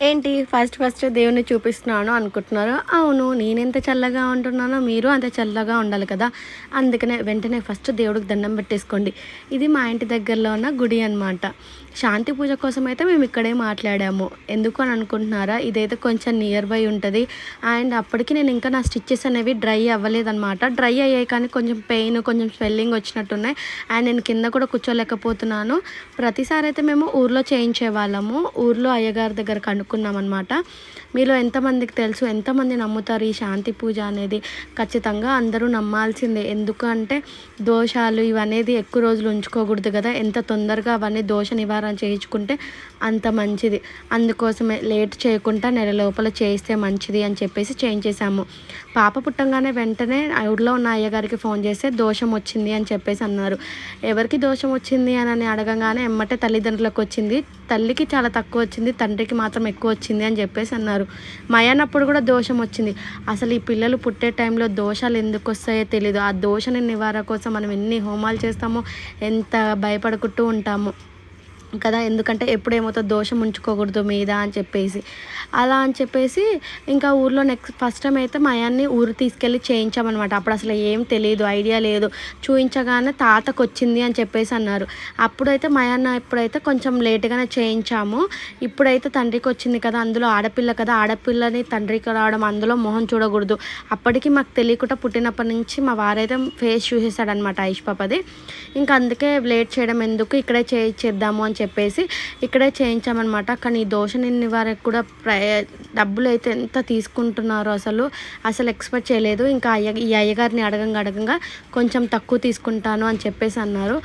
ఏంటి? First first దేవుని చూపిస్తున్నాను అనుకుంటున్నారు. అవును నేనెంత చల్లగా ఉంటున్నానో మీరు అంత చల్లగా ఉండాలి కదా. అందుకనే వెంటనే ఫస్ట్ దేవుడికి దండం పెట్టేసుకోండి. ఇది మా ఇంటి దగ్గరలో ఉన్న గుడి అనమాట శాంతి పూజ కోసం అయితే మేము ఇక్కడే మాట్లాడాము. ఎందుకు అని అనుకుంటున్నారా? ఇదైతే కొంచెం నియర్ బై ఉంటుంది. అండ్ అప్పటికి నేను ఇంకా నా స్టిచ్చెస్ అనేవి డ్రై అవ్వలేదన్నమాట. డ్రై అయ్యాయి కానీ కొంచెం పెయిన్ కొంచెం స్వెల్లింగ్ వచ్చినట్టున్నాయి. అండ్ నేను కింద కూడా కూర్చోలేకపోతున్నాను. ప్రతిసారి అయితే మేము ఊర్లో చేయించే వాళ్ళము. ఊర్లో అయ్యగారి దగ్గర కనుక్కున్నాం అనమాట మీలో ఎంతమందికి తెలుసు ఎంతమంది నమ్ముతారు ఈ శాంతి పూజ అనేది? ఖచ్చితంగా అందరూ నమ్మాల్సిందే. ఎందుకంటే దోషాలు ఇవనేది ఎక్కువ రోజులు ఉంచుకోకూడదు కదా. ఎంత తొందరగా అవన్నీ దోష నివారణ చేయించుకుంటే అంత మంచిది. అందుకోసమే లేట్ చేయకుండా నెల లోపల చేస్తే మంచిది అని చెప్పేసి చేయించేసాము పాప పుట్టంగానే వెంటనే ఊళ్ళో ఉన్న అయ్యగారికి ఫోన్ చేస్తే దోషం వచ్చింది అని చెప్పేసి అన్నారు. ఎవరికి దోషం వచ్చింది అని అడగగానే ఎమ్మటే తల్లిదండ్రులకు వచ్చింది. తల్లికి చాలా తక్కువ వచ్చింది తండ్రికి మాత్రం ఎక్కువ వచ్చింది అని చెప్పేసి అన్నారు. మయానప్పుడు కూడా దోషం వచ్చింది. అసలు ఈ పిల్లలు పుట్టే టైంలో దోషాలు ఎందుకు వస్తాయో తెలియదు ఆ దోషని నివారణ కోసం మనం ఎన్ని హోమాలు చేస్తామో ఎంత భయపడుకుంటూ ఉంటామో. కదా ఎందుకంటే ఎప్పుడేమవుతుందో దోషం ఉంచుకోకూడదు మీద అని చెప్పేసి. అలా అని చెప్పేసి ఇంకా ఊర్లో నెక్స్ట్ ఫస్ట్ టైం అయితే మా అయ్యాన్ని ఊరు తీసుకెళ్ళి చేయించామన్నమాట. అప్పుడు అసలు ఏం తెలియదు ఐడియా లేదు. చూయించగానే తాతకు వచ్చింది అని చెప్పేసి అన్నారు. అప్పుడైతే మా అన్న ఇప్పుడైతే కొంచెం లేట్గానే చేయించాము. ఇప్పుడైతే తండ్రికి వచ్చింది కదా అందులో ఆడపిల్ల కదా ఆడపిల్లని తండ్రికి రావడం అందులో మొహం చూడకూడదు. అప్పటికి మాకు తెలియకుండా పుట్టినప్పటి నుంచి మా వారైతే ఫేస్ చూసేసాడనమాట ఐష్ పాపది. ఇంకా అందుకే లేట్ చేయడం ఎందుకు ఇక్కడే చేయించేద్దాము అని చెప్పేసి ఇక్కడే చేయించామన్నమాట. కానీ ఈ దోష వారికి కూడా డబ్బులు అయితే ఎంత తీసుకుంటున్నారో అసలు? అసలు ఎక్స్పెక్ట్ చేయలేదు. ఇంకా అయ్య ఈ అయ్యగారిని అడగంగా అడగంగా కొంచెం తక్కువ తీసుకుంటాను అని చెప్పేసి అన్నారు.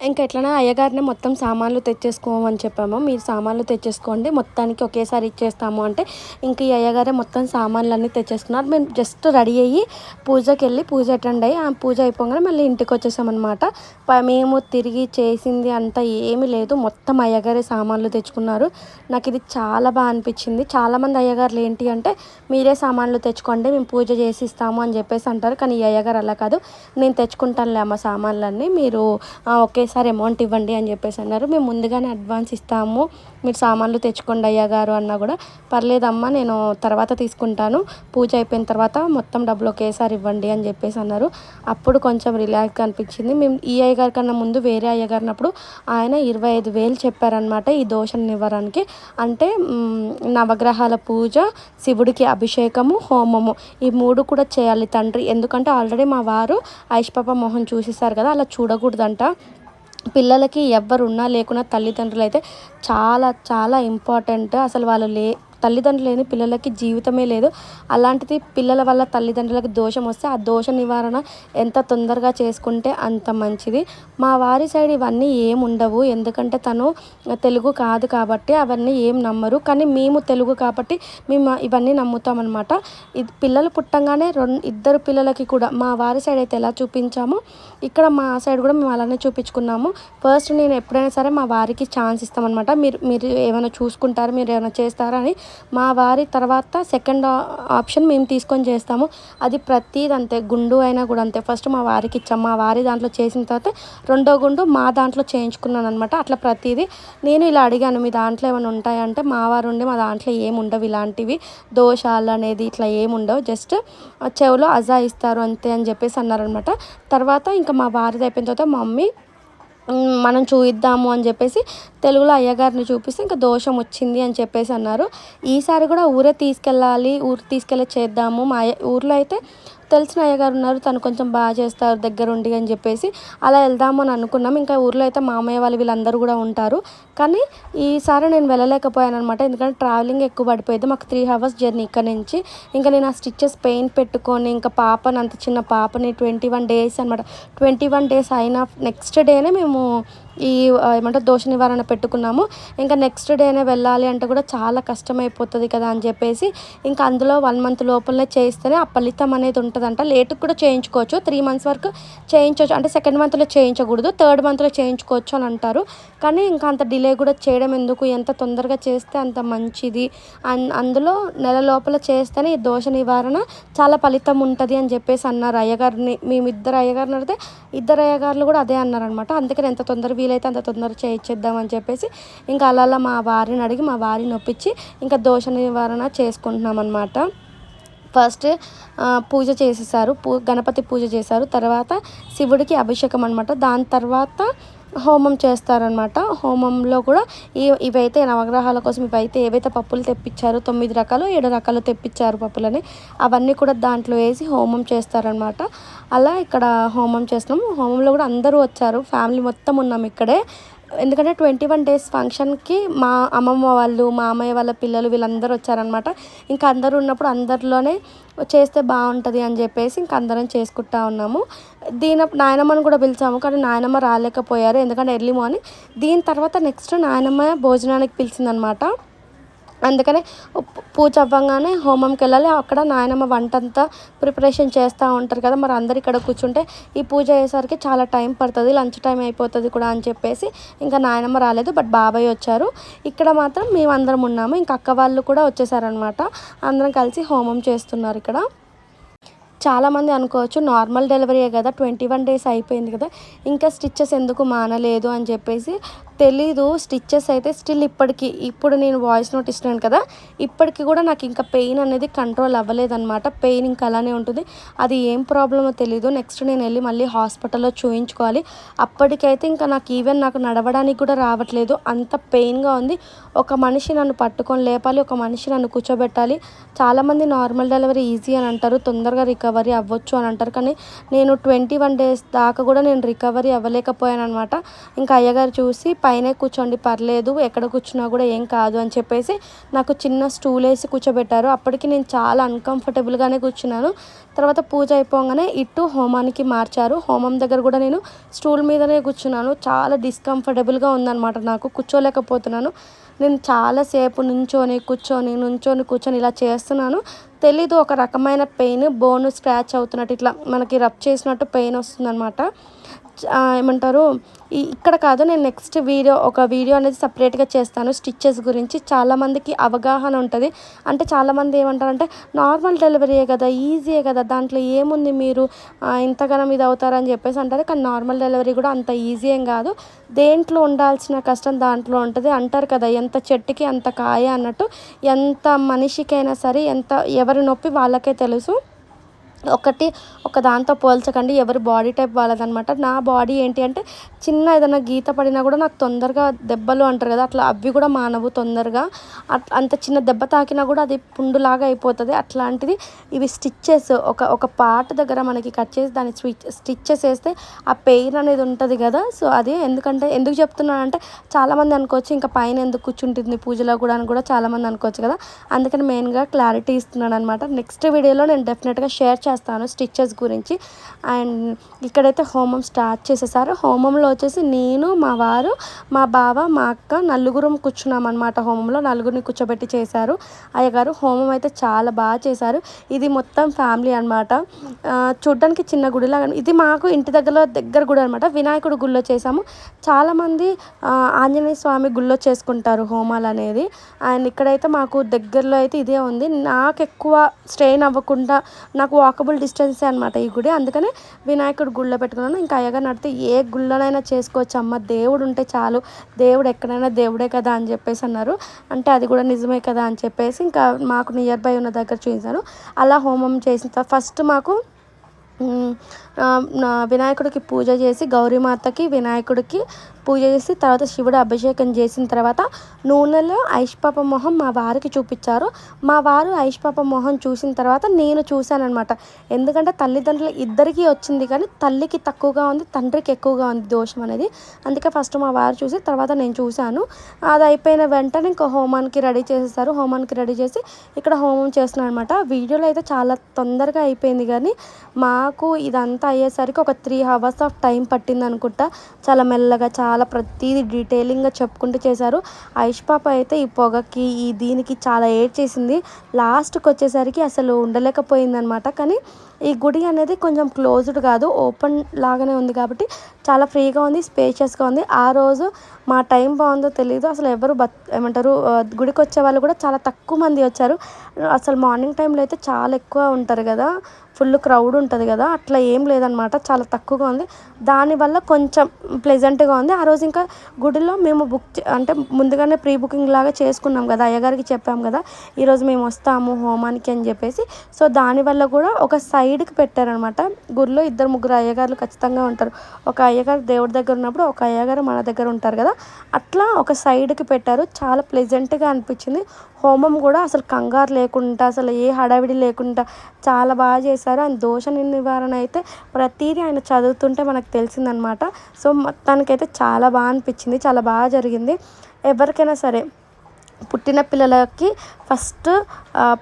ఇంకా ఎట్లనే అయ్యగారిని మొత్తం సామాన్లు తెచ్చేసుకోమని చెప్పాము. మీరు సామాన్లు తెచ్చేసుకోండి. మొత్తానికి ఒకేసారి ఇచ్చేస్తాము అంటే ఇంక ఈ అయ్యగారే మొత్తం సామాన్లు అన్నీ తెచ్చేసుకున్నారు. మేము జస్ట్ రెడీ అయ్యి పూజకి వెళ్ళి పూజ అటెండ్ అయ్యి ఆ పూజ అయిపోగానే మళ్ళీ ఇంటికి వచ్చేసామన్నమాట. మేము తిరిగి చేసింది అంతా ఏమీ లేదు. మొత్తం అయ్యగారే సామాన్లు తెచ్చుకున్నారు. నాకు ఇది చాలా బాగా అనిపించింది. చాలామంది అయ్యగారులు ఏంటి అంటే మీరే సామాన్లు తెచ్చుకోండి మేము పూజ చేసి ఇస్తాము అని చెప్పేసి అంటారు. కానీ ఈ అయ్యగారు అలా కాదు. నేను తెచ్చుకుంటానులే అమ్మ సామాన్లన్నీ. మీరు ఒకే ఒకేసారి అమౌంట్ ఇవ్వండి అని చెప్పేసి అన్నారు. మేము ముందుగానే అడ్వాన్స్ ఇస్తాము. మీరు సామాన్లు తెచ్చుకోండి అయ్యా గారు అన్నా కూడా. పర్లేదమ్మా నేను తర్వాత తీసుకుంటాను. పూజ అయిపోయిన తర్వాత మొత్తం డబ్బులు ఒకేసారి ఇవ్వండి అని చెప్పేసి అన్నారు. అప్పుడు కొంచెం రిలాక్స్ అనిపించింది. మేము ఈ అయ్యగారి కన్నా ముందు వేరే అయ్యగారినప్పుడు ఆయన ఇరవై ఐదు వేలు చెప్పారనమాట ఈ దోషం నివ్వడానికి అంటే నవగ్రహాల పూజ శివుడికి అభిషేకము హోమము. ఈ మూడు కూడా చేయాలి తండ్రి. ఎందుకంటే ఆల్రెడీ మా వారు ఐష్పాప మొహం చూసేసారు కదా అలా చూడకూడదంట. పిల్లలకి ఎవ్వరు ఉన్నా లేకున్నా తల్లిదండ్రులు అయితే చాలా చాలా ఇంపార్టెంట్ అసలు వాళ్ళు లే తల్లిదండ్రులు లేని పిల్లలకి జీవితమే లేదు. అలాంటిది పిల్లల వల్ల తల్లిదండ్రులకు దోషం వస్తే ఆ దోష నివారణ ఎంత తొందరగా చేసుకుంటే అంత మంచిది. మా వారి సైడ్ ఇవన్నీ ఏం ఉండవు. ఎందుకంటే తను తెలుగు కాదు కాబట్టి అవన్నీ ఏం నమ్మరు. కానీ మేము తెలుగు కాబట్టి మేము ఇవన్నీ నమ్ముతామన్నమాట. ఇది పిల్లలు పుట్టంగానే రెండు ఇద్దరు పిల్లలకి కూడా మా వారి సైడ్ అయితే ఎలా చూపించామో ఇక్కడ మా సైడ్ కూడా మేము అలానే చూపించుకున్నాము. ఫస్ట్ నేను ఎప్పుడైనా సరే మా వారికి ఛాన్స్ ఇస్తామన్నమాట. మీరు మీరు ఏమైనా చూసుకుంటారు మీరు ఏమైనా చేస్తారా అని మా వారి తర్వాత సెకండ్ ఆప్షన్ మేము తీసుకొని చేస్తాము. అది ప్రతిది అంతే గుండు అయినా కూడా అంతే. ఫస్ట్ మా వారికి ఇచ్చాం. మా వారి దాంట్లో చేసిన తర్వాత రెండో గుండు మా దాంట్లో చేయించుకున్నాను అనమాట అట్లా ప్రతిదీ. నేను ఇలా అడిగాను మీ దాంట్లో ఏమైనా ఉంటాయంటే మా వారు ఉండి మా దాంట్లో ఏమి ఉండవు. ఇలాంటివి దోషాలు అనేది ఇట్లా ఏమి ఉండవు. జస్ట్ చెవులో అజా ఇస్తారు అంతే అని చెప్పేసి అన్నారనమాట తర్వాత ఇంకా మా వారిది అయిపోయిన తర్వాత మా మమ్మీ మనం చూయిద్దాము అని చెప్పేసి తెలుగులో అయ్యగారిని చూపిస్తే ఇంకా దోషం వచ్చింది అని చెప్పేసి అన్నారు. ఈసారి కూడా ఊరే తీసుకెళ్ళాలి ఊరు తీసుకెళ్ళి చేద్దాము. మా ఊర్లో అయితే తెలిసిన అయ్యగారు ఉన్నారు తను కొంచెం బాగా చేస్తారు దగ్గరుండి అని చెప్పేసి అలా వెళ్దాము అని అనుకున్నాం. ఇంకా ఊర్లో అయితే మామయ్య వాళ్ళు వీళ్ళందరూ కూడా ఉంటారు. కానీ ఈసారి నేను వెళ్ళలేకపోయాను అనమాట ఎందుకంటే ట్రావెలింగ్ ఎక్కువ పడిపోయేది. మాకు త్రీ అవర్స్ జర్నీ ఇక్కడ నుంచి. ఇంకా నేను ఆ స్టిచ్చెస్ పెయిన్ పెట్టుకొని ఇంకా పాపని అంత చిన్న పాపని ట్వంటీ వన్ డేస్ అనమాట ట్వంటీ వన్ డేస్ అయిన నెక్స్ట్ డేనే మేము ఈ ఏమంటారు దోష నివారణ పెట్టుకున్నాము. ఇంకా నెక్స్ట్ డేనే వెళ్ళాలి అంటే కూడా చాలా కష్టమైపోతుంది కదా అని చెప్పేసి ఇంకా అందులో వన్ మంత్ లోపలనే చేస్తేనే ఆ ఫలితం అనేది ఉంటుందంట. లేటుకు కూడా చేయించుకోవచ్చు. త్రీ మంత్స్ వరకు చేయించవచ్చు అంటే సెకండ్ మంత్లో చేయించకూడదు. థర్డ్ మంత్లో చేయించుకోవచ్చు అని అంటారు. కానీ ఇంకా అంత డిలే కూడా చేయడం ఎందుకు? ఎంత తొందరగా చేస్తే అంత మంచిది? అన్ అందులో నెల లోపల చేస్తేనే ఈ దోష నివారణ చాలా ఫలితం ఉంటుంది అని చెప్పేసి అన్నారు అయ్యగారిని. మేమిద్దరు అయ్యగారిని అడిగితే ఇద్దరు అయ్యగారులు కూడా అదే అన్నారనమాట అందుకని ఎంత తొందరగా వీలైతే అంత తొందర చేయించేద్దామని చెప్పేసి ఇంకా అలా అలా మా వారిని అడిగి మా వారిని ఒప్పించి ఇంకా దోష నివారణ చేసుకుంటున్నాం అనమాట ఫస్ట్ పూజ చేసేసారు. పూ గణపతి పూజ చేశారు. తర్వాత శివుడికి అభిషేకం అనమాట దాని తర్వాత హోమం చేస్తారనమాట హోమంలో కూడా ఈ ఇవైతే నవగ్రహాల కోసం ఇవైతే ఏవైతే పప్పులు తెప్పించారో తొమ్మిది రకాలు ఏడు రకాలు తెప్పించారు పప్పులని. అవన్నీ కూడా దాంట్లో వేసి హోమం చేస్తారనమాట అలా ఇక్కడ హోమం చేస్తున్నాం హోమంలో కూడా అందరూ వచ్చారు. ఫ్యామిలీ మొత్తం ఉన్నాం ఇక్కడే. ఎందుకంటే ట్వంటీ వన్ డేస్ ఫంక్షన్కి మా అమ్మమ్మ వాళ్ళు మా అమ్మయ్య వాళ్ళ పిల్లలు వీళ్ళందరూ వచ్చారనమాట ఇంకా అందరూ ఉన్నప్పుడు అందరిలోనే చేస్తే బాగుంటుంది అని చెప్పేసి ఇంక అందరం చేసుకుంటా ఉన్నాము. దీని నాయనమ్మని కూడా పిలిచాము కానీ నాయనమ్మ రాలేకపోయారు. ఎందుకంటే ఎర్లీ మార్నింగ్ దీని తర్వాత నెక్స్ట్ నాయనమ్మ భోజనానికి పిలిచిందనమాట అందుకనే పూజ అవ్వగానే హోమంకి వెళ్ళాలి. అక్కడ నాయనమ్మ వంట అంతా ప్రిపరేషన్ చేస్తూ ఉంటారు కదా. మరి అందరు ఇక్కడ కూర్చుంటే ఈ పూజ అయ్యేసరికి చాలా టైం పడుతుంది లంచ్ టైం అయిపోతుంది కూడా అని చెప్పేసి ఇంకా నాయనమ్మ రాలేదు. బట్ బాబాయ్ వచ్చారు. ఇక్కడ మాత్రం మేము అందరం ఉన్నాము. ఇంకా అక్క వాళ్ళు కూడా వచ్చేసారనమాట అందరం కలిసి హోమం చేస్తున్నారు ఇక్కడ. చాలామంది అనుకోవచ్చు నార్మల్ డెలివరీయే కదా. ట్వంటీ వన్ డేస్ అయిపోయింది కదా. ఇంకా స్టిచ్చెస్ ఎందుకు మానలేదు అని చెప్పేసి తెలీదు స్టిచ్చెస్ అయితే స్టిల్ ఇప్పటికీ ఇప్పుడు నేను వాయిస్ నోట్ ఇస్తున్నాను కదా ఇప్పటికీ కూడా నాకు ఇంకా పెయిన్ అనేది కంట్రోల్ అవ్వలేదన్నమాట. పెయిన్ ఇంకా అలానే ఉంటుంది. అది ఏం ప్రాబ్లమో తెలీదు. నెక్స్ట్ నేను వెళ్ళి మళ్ళీ హాస్పిటల్లో చూయించుకోవాలి. అప్పటికైతే ఇంకా నాకు ఈవెన్ నాకు నడవడానికి కూడా రావట్లేదు. అంత పెయిన్గా ఉంది. ఒక మనిషి నన్ను పట్టుకొని లేపాలి ఒక మనిషి నన్ను కూర్చోబెట్టాలి. చాలామంది నార్మల్ డెలివరీ ఈజీ అని అంటారు తొందరగా రికవరీ అవ్వచ్చు అని అంటారు. కానీ నేను ట్వంటీ వన్ డేస్ దాకా కూడా నేను రికవరీ అవ్వలేకపోయాను అనమాట ఇంకా అయ్యగారు చూసి పైనే కూర్చోండి పర్లేదు ఎక్కడ కూర్చున్నా కూడా ఏం కాదు అని చెప్పేసి నాకు చిన్న స్టూల్ వేసి కూర్చోబెట్టారు. అప్పటికి నేను చాలా అన్కంఫర్టబుల్గానే కూర్చున్నాను. తర్వాత పూజ అయిపోగానే ఇటు హోమానికి మార్చారు. హోమం దగ్గర కూడా నేను స్టూల్ మీదనే కూర్చున్నాను. చాలా డిస్కంఫర్టబుల్గా ఉందన్నమాట నాకు. కూర్చోలేకపోతున్నాను. నేను చాలాసేపు నుంచొని కూర్చొని నుంచొని కూర్చొని ఇలా చేస్తున్నాను. తెలీదు ఒక రకమైన పెయిన్ బోన్ స్క్రాచ్ అవుతున్నట్టు ఇట్లా మనకి రబ్ చేసినట్టు పెయిన్ వస్తుందన్నమాట. ఏమంటారు ఇక్కడ కాదు నేను నెక్స్ట్ వీడియో ఒక వీడియో అనేది సపరేట్గా చేస్తాను. స్టిచ్చెస్ గురించి చాలామందికి అవగాహన ఉంటుంది. అంటే చాలామంది ఏమంటారంటే నార్మల్ డెలివరీయే కదా ఈజీయే కదా దాంట్లో ఏముంది మీరు? ఇంతగానం ఇది అవుతారని చెప్పేసి అంటారు. కానీ నార్మల్ డెలివరీ కూడా అంత ఈజీ ఏం కాదు. దేంట్లో ఉండాల్సిన కష్టం దాంట్లో ఉంటుంది. అంటారు కదా ఎంత చెట్టుకి అంత కాయ అన్నట్టు ఎంత మనిషికైనా సరే ఎంత ఎవరి నొప్పి వాళ్ళకే తెలుసు. ఒకటి ఒక దాంతో పోల్చకండి ఎవరి బాడీ టైప్ వాళ్ళదనమాట నా బాడీ ఏంటి అంటే చిన్న ఏదైనా గీత పడినా కూడా నాకు తొందరగా దెబ్బలు అంటారు కదా అట్లా అవి కూడా మానవు తొందరగా. అంత చిన్న దెబ్బ తాకినా కూడా అది పుండులాగా అయిపోతుంది. అట్లాంటిది ఇవి స్టిచ్చెస్ ఒక ఒక పార్ట్ దగ్గర మనకి కట్ చేసి దాన్ని స్విచ్ స్టిచ్చెస్ వేస్తే ఆ పెయిన్ అనేది ఉంటుంది కదా. సో అది ఎందుకంటే ఎందుకు చెప్తున్నానంటే చాలామంది అనుకోవచ్చు ఇంకా పైన ఎందుకు కూర్చుంటుంది పూజలో కూడా అని కూడా చాలామంది అనుకోవచ్చు కదా. అందుకని మెయిన్గా క్లారిటీ ఇస్తున్నాను అనమాట నెక్స్ట్ వీడియోలో నేను డెఫినెట్గా షేర్ చేస్తాను స్టిచ్చెస్ గురించి. అండ్ ఇక్కడైతే హోమం స్టార్ట్ చేసేసారు. హోమంలో వచ్చేసి నేను మా వారు మా బావ మా అక్క నలుగురం కూర్చున్నాం అనమాట హోమంలో. నలుగురిని కూర్చోబెట్టి చేశారు. అయ్యగారు హోమం అయితే చాలా బాగా చేశారు. ఇది మొత్తం ఫ్యామిలీ అనమాట చూడ్డానికి చిన్న గుడిలాగా ఇది మాకు ఇంటి దగ్గరలో దగ్గర గుడి అనమాట వినాయకుడు గుళ్ళో చేసాము చాలామంది ఆంజనేయ స్వామి గుళ్ళో చేసుకుంటారు హోమాలు అనేది అండ్ ఇక్కడైతే మాకు దగ్గరలో అయితే ఇదే ఉంది. నాకు ఎక్కువ స్ట్రెయిన్ అవ్వకుండా నాకు వాక్ వాకబుల్ డిస్టెన్సే అనమాట ఈ గుడి. అందుకనే వినాయకుడు గుళ్ళో పెట్టుకున్నాను. ఇంకా అయ్యగా నడితే ఏ గుళ్ళనైనా చేసుకోవచ్చు. అమ్మ దేవుడు ఉంటే చాలు. దేవుడు ఎక్కడైనా దేవుడే కదా అని చెప్పేసి అన్నారు. అంటే అది కూడా నిజమే కదా అని చెప్పేసి ఇంకా మాకు నియర్ బై ఉన్న దగ్గర చూపించాను అలా హోమం చేసిన ఫస్ట్ మాకు వినాయకుడికి పూజ చేసి గౌరీమాతకి వినాయకుడికి పూజ చేసి తర్వాత శివుడు అభిషేకం చేసిన తర్వాత నూనెలో ఐష్పాప మొహం మా వారికి చూపించారు. మా వారు ఐష్పాప మొహం చూసిన తర్వాత నేను చూశానమాట ఎందుకంటే తల్లిదండ్రులు ఇద్దరికీ వచ్చింది కానీ తల్లికి తక్కువగా ఉంది తండ్రికి ఎక్కువగా ఉంది దోషం అనేది. అందుకే ఫస్ట్ మా వారు చూసి తర్వాత నేను చూశాను. అది అయిపోయిన వెంటనే ఇంకా హోమానికి రెడీ చేసేసారు. హోమానికి రెడీ చేసి ఇక్కడ హోమం చేస్తున్నాను అనమాట వీడియోలో అయితే చాలా తొందరగా అయిపోయింది కానీ మా నాకు ఇదంతా అయ్యేసరికి ఒక త్రీ అవర్స్ ఆఫ్ టైం పట్టింది అనుకుంటా. చాలా మెల్లగా చాలా చాలా ప్రతిదీ డీటెయిలింగ్గా చెప్పుకుంటూ చేశారు. ఐష్ పాప అయితే ఈ పొగకి ఈ దీనికి చాలా ఏడ్ చేసింది. లాస్ట్కి వచ్చేసరికి అసలు ఉండలేకపోయిందనమాట. కానీ ఈ గుడి అనేది కొంచెం క్లోజ్డ్ కాదు ఓపెన్ లాగానే ఉంది కాబట్టి చాలా ఫ్రీగా ఉంది స్పేషియస్గా ఉంది. ఆ రోజు మా టైం బాగుందో తెలియదు అసలు ఎవరు బత్ ఏమంటారు గుడికి వచ్చే వాళ్ళు కూడా చాలా తక్కువ మంది వచ్చారు. అసలు మార్నింగ్ టైంలో అయితే చాలా ఎక్కువ ఉంటారు కదా. ఫుల్ క్రౌడ్ ఉంటుంది కదా అట్లా ఏం లేదనమాట చాలా తక్కువగా ఉంది. దానివల్ల కొంచెం ప్లెజెంట్గా ఉంది. ఆ రోజు ఇంకా గుడిలో మేము బుక్ చే- అంటే ముందుగానే ప్రీ బుకింగ్ లాగా చేసుకున్నాం కదా అయ్యగారికి చెప్పాం కదా ఈరోజు మేము వస్తాము హోమానికి అని చెప్పేసి. సో దానివల్ల కూడా ఒక సైడ్కి పెట్టారనమాట. గుడిలో ఇద్దరు ముగ్గురు అయ్యగారులు ఖచ్చితంగా ఉంటారు. ఒక అయ్యగారు దేవుడి దగ్గర ఉన్నప్పుడు ఒక అయ్యగారు మన దగ్గర ఉంటారు కదా అట్లా ఒక సైడ్కి పెట్టారు. చాలా ప్లెజెంట్గా అనిపించింది. హోమం కూడా అసలు కంగారు లేకుండా అసలు ఏ హడావిడి లేకుండా చాలా బాగా చేశారు. ఆయన దోష నివారణ అయితే ప్రతిదీ ఆయన చదువుతుంటే మనకు తెలిసిందనమాట. సో మొత్తానికైతే చాలా బాగా అనిపించింది చాలా బాగా జరిగింది. ఎవరికైనా సరే పుట్టిన పిల్లలకి ఫస్ట్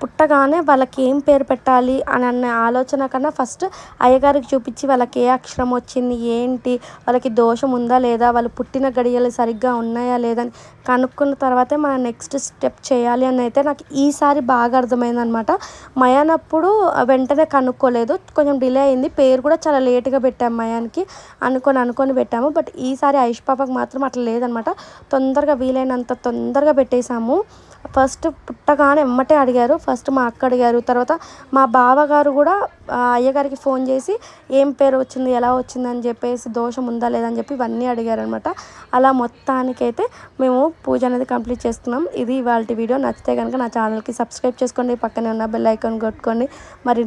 పుట్టగానే వాళ్ళకి ఏం పేరు పెట్టాలి అని అన్న ఆలోచన కన్నా ఫస్ట్ అయ్యగారికి చూపించి వాళ్ళకి ఏ అక్షరం వచ్చింది ఏంటి వాళ్ళకి దోషం ఉందా లేదా వాళ్ళు పుట్టిన గడియలు సరిగ్గా ఉన్నాయా లేదా అని కనుక్కున్న తర్వాతే మనం నెక్స్ట్ స్టెప్ చేయాలి అని అయితే నాకు ఈసారి బాగా అర్థమైందనమాట. మయానప్పుడు వెంటనే కనుక్కోలేదు. కొంచెం డిలే అయింది. పేరు కూడా చాలా లేట్గా పెట్టాం మయానికి. అనుకొని అనుకొని పెట్టాము. బట్ ఈసారి ఐష్ పాపకి మాత్రం అట్లా లేదనమాట. తొందరగా వీలైనంత తొందరగా పెట్టేశాము. ఫస్ట్ పుట్టగానే ఎమ్మటే అడిగారు. ఫస్ట్ మా అక్క అడిగారు. తర్వాత మా బావగారు కూడా అయ్యగారికి ఫోన్ చేసి ఏం పేరు వచ్చింది ఎలా వచ్చింది అని చెప్పేసి దోషం ఉందా లేదా అని చెప్పి ఇవన్నీ అడిగారు అనమాట అలా మొత్తానికైతే మేము పూజ అనేది కంప్లీట్ చేసుకున్నాం ఇది ఇవాళ వీడియో. నచ్చితే కనుక నా ఛానల్కి సబ్స్క్రైబ్ చేసుకోండి. పక్కనే ఉన్న బెల్ ఐకాన్ కొట్టుకోండి. మరి